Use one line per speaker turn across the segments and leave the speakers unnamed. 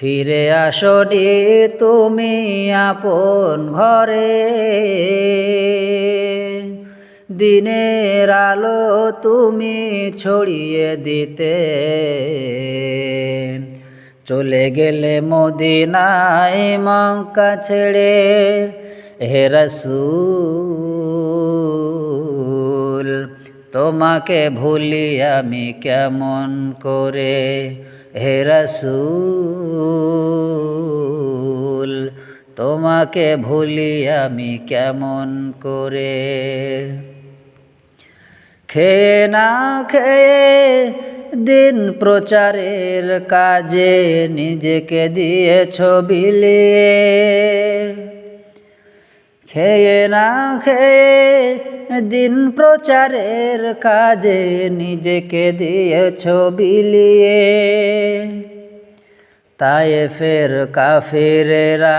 ফিরে আসনি তুমি আপন ঘরে। দিনের আলো তুমি ছড়িয়ে দিতে। চলে গেলে মদিনায় মক্কা ছেড়ে, হে রাসূল, তোমাকে ভুলি আমি কেমন করে? হে রাসূল। তোমাকে ভুলি আমি কেমন করে? খেয়ে না খেয়ে দিন প্রচারের কাজে নিজেকে দিয়েছ বিলিয়ে। খেয়ে না খেয়ে দিন প্রচারের কাজে নিজেকে দিয়েছ বিলিয়ে। তাই ফের কাফেরেরা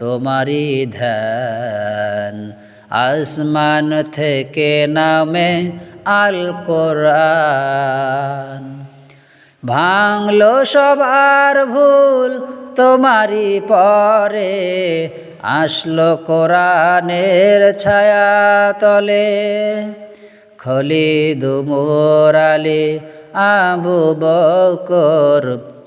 তোমারি ধ্যান। আসমান থেকে নামে আল কোরআন ভাঙলো সবার ভুল তোমারি পরে, আসলো কোরআনের ছায়া তলে খলিদ মোরালি আবু বকর